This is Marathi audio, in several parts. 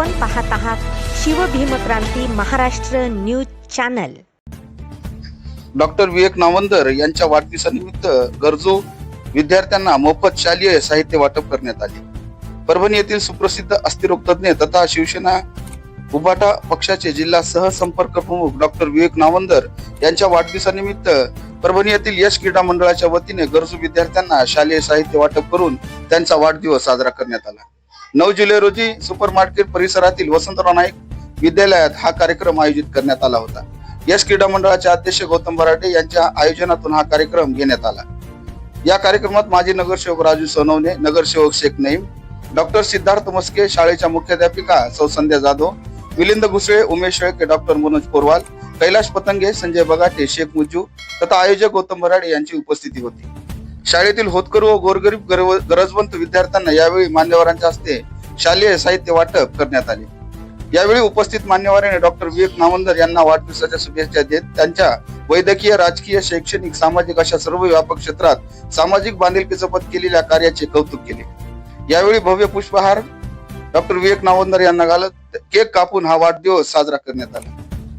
आपण पाहत आहात Shivbhimkranti Maharashtra news channel. Doctor Vivek Navandar यांच्या वाढदिवसानिमित्त गरजू विद्यार्थ्यांना मोफत शालेय साहित्य वाटप करण्यात आले. परभणी येथील सुप्रसिद्ध अस्थिरोग तज्ञ तथा शिवसेना उभाटा पक्षाचे जिल्हा सहसंपर्क प्रमुख डॉक्टर विवेक नावंदर यांच्या वाढदिवसानिमित्त परभणी येथील यश क्रीडा मंडळाच्या वतीने गरजू विद्यार्थ्यांना शालेय साहित्य वाटप करून त्यांचा वाढदिवस साजरा करण्यात आला. नऊ जुलै रोजी सुपर मार्केट परिसरातील वसंतराव नाईक विद्यालयात हा कार्यक्रम आयोजित करण्यात आला होता. यश क्रीडा मंडळाचे अध्यक्ष गौतम बराटे यांच्या आयोजनातून हा कार्यक्रम घेण्यात आला. या कार्यक्रमात माजी नगरसेवक राजू सोनवणे नगरसेवक शेख नईम डॉक्टर सिद्धार्थ मस्के शाळेच्या मुख्याध्यापिका सौ संध्या जाधव मिलिंद घुसळे उमेश शेळके डॉक्टर मनोज पोरवाल कैलाश पतंगे संजय बगाटे शेख मुज्जू तथा आयोजक गौतम बराडे यांची उपस्थिती होती. शाळेतील होतकरू व गोरगरीब गरव- गरजवंत विद्यार्थ्यांना यावेळी मान्यवरांच्या हस्ते शालेय साहित्य वाटप करण्यात आले. यावेळी उपस्थित मान्यवरांनी डॉक्टर विवेक नावंदर यांना वाढदिवसाच्या शुभेच्छा देत त्यांच्या वैद्यकीय राजकीय शैक्षणिक सामाजिक अशा सर्व व्यापक क्षेत्रात सामाजिक बांधिलकी जपत केलेल्या कार्याचे कौतुक केले. यावेळी भव्य पुष्पहार डॉक्टर विवेक नावंदर यांना घालत केक कापून हा वाढदिवस साजरा करण्यात आला.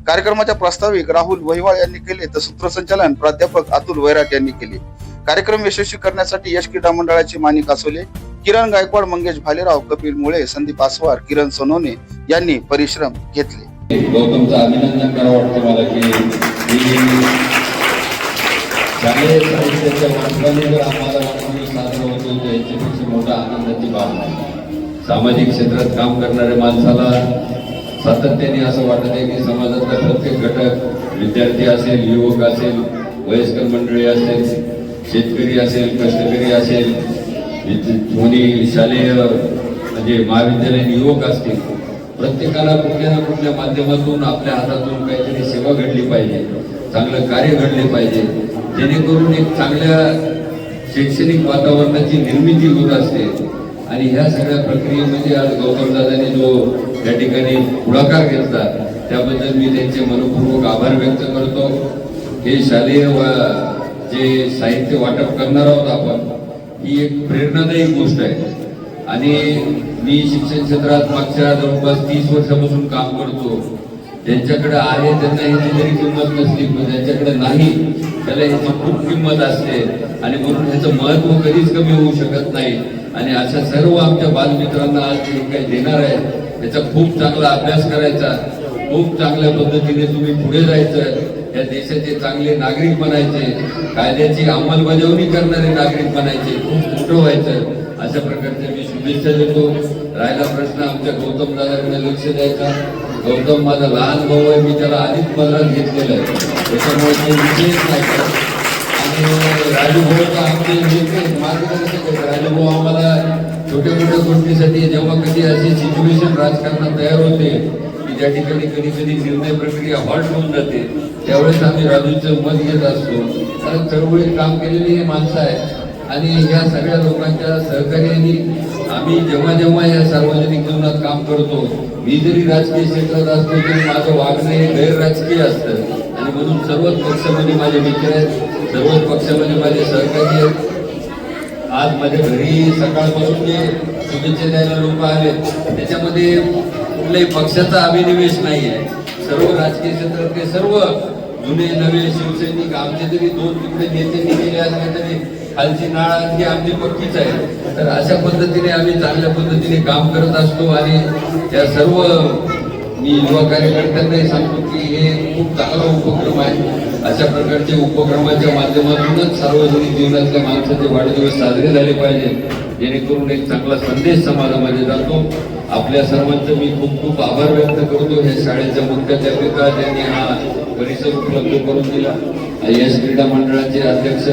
कार्यक्रमाच्या प्रास्ताविक राहुल वहिवाळ यांनी केले तर सूत्रसंचालन प्राध्यापक अतुल वैराट यांनी केले. कार्यक्रम यशस्वी करण्यासाठी यश क्रीडा मंडळाचे मानिक असोले किरण गायकवाड मंगेश भालेराव कपिल मुळे संदीप आसवार किरण सोनवणे यांनी परिश्रम घेतले. गौतमचं अभिनंदन करावं वाटतं मला की शालेय साहित्याच्या जर आम्हाला साजरा होतो तर याच्यापेक्षा मोठा आनंदाची बाब नाही सामाजिक क्षेत्रात काम करणाऱ्या माणसाला सातत्याने असं वाटत आहे की समाजातला प्रत्येक घटक विद्यार्थी असेल युवक असेल वयस्कर मंडळी असेल शेतकरी असेल कष्टकरी असेल कोणी शालेय म्हणजे महाविद्यालयीन युवक असतील प्रत्येकाला कुठल्या ना कुठल्या माध्यमातून आपल्या हातातून काहीतरी सेवा घडली पाहिजे चांगलं कार्य घडले पाहिजे. जेणेकरून एक चांगल्या शैक्षणिक वातावरणाची निर्मिती होत असते. आणि ह्या सगळ्या प्रक्रियेमध्ये म्हणजे आज गौतमदादांनी जो या ठिकाणी पुढाकार घेतला त्याबद्दल मी त्यांचे मनपूर्वक आभार व्यक्त करतो. हे शालेय जे साहित्य वाटप करणार आहोत आपण ही एक प्रेरणादायी गोष्ट आहे. आणि मी शिक्षण क्षेत्रात मागच्या जवळपास तीस वर्षापासून काम करतो. ज्यांच्याकडे आहे त्यांना ह्याची जरी किंमत नसली पण ज्यांच्याकडे नाही त्याला ह्याची खूप किंमत असते. आणि म्हणून ह्याचं महत्त्व कधीच कमी होऊ शकत नाही. आणि अशा सर्व आमच्या बालमित्रांना आज जे काही देणार आहे त्याचा खूप चांगला अभ्यास करायचा. खूप चांगल्या पद्धतीने तुम्ही पुढे जायचं या देशाचे चांगले नागरिक बनायचे कायद्याची अंमलबजावणी करणारे नागरिक बनायचे खूप मोठं व्हायचं. अशा प्रकारचे मी शुभेच्छा देतो. राहिला प्रश्न आमच्या गौतम दादाकडे लक्ष द्यायचा. गौतम माझा लहान भाऊ आहे मी त्याला आधीच पदरात घेतलेलं आहे. त्याच्यामुळे ते विशेष नाही आणि तर आमचे मार्गदर्शक आहेत. राजूभाऊ आम्हाला छोट्या मोठ्या गोष्टीसाठी जेव्हा कधी अशी सिच्युएशन राजकारणात तयार होते त्या ज्या ठिकाणी कधी कधी निर्णय प्रक्रिया हॉल्ट होऊन जाते त्यावेळेस आम्ही राजूचं मत घेत असतो. कारण चळवळीत काम केलेली हे माणसं आहे. आणि ह्या सगळ्या लोकांच्या सहकार्याने आम्ही जेव्हा जेव्हा या सार्वजनिक जीवनात काम करतो मी जरी राजकीय क्षेत्रात असतो तरी माझं वागणं हे गैर राजकीय असतं. आणि म्हणून सर्वच पक्षामध्ये माझे मित्र आहेत सर्वच पक्षामध्ये माझे सहकारी आहेत. आज माझ्या घरी सकाळपासून जे शुभेच्छा द्यायला लोक आले त्याच्यामध्ये कुठल्याही पक्षाचा अभिनिवेश नाही आहे सर्व राजकीय क्षेत्रातले सर्व जुने नवे शिवसैनिक आमचे तरी दोन तिकडे नेत्यांनी गेले असले तरी खालची नाळ आणखी आमची पक्कीच आहे. तर अशा पद्धतीने आम्ही चांगल्या पद्धतीने काम करत असतो आणि त्या सर्व मी युवा कार्यकर्त्यांनाही सांगतो की हे खूप चांगला उपक्रम आहे. अशा प्रकारच्या उपक्रमाच्या माध्यमातूनच सार्वजनिक जीवनातल्या माणसाचे वाढदिवस साजरे झाले पाहिजे. जेणेकरून एक चांगला संदेश समाजामध्ये जातो. आपल्या सर्वांचं मी खूप खूप आभार व्यक्त करतो. ह्या शाळेच्या मुख्याध्यापिका ज्यांनी हा परिसर उपलब्ध करून दिला. यश क्रीडा मंडळाचे अध्यक्ष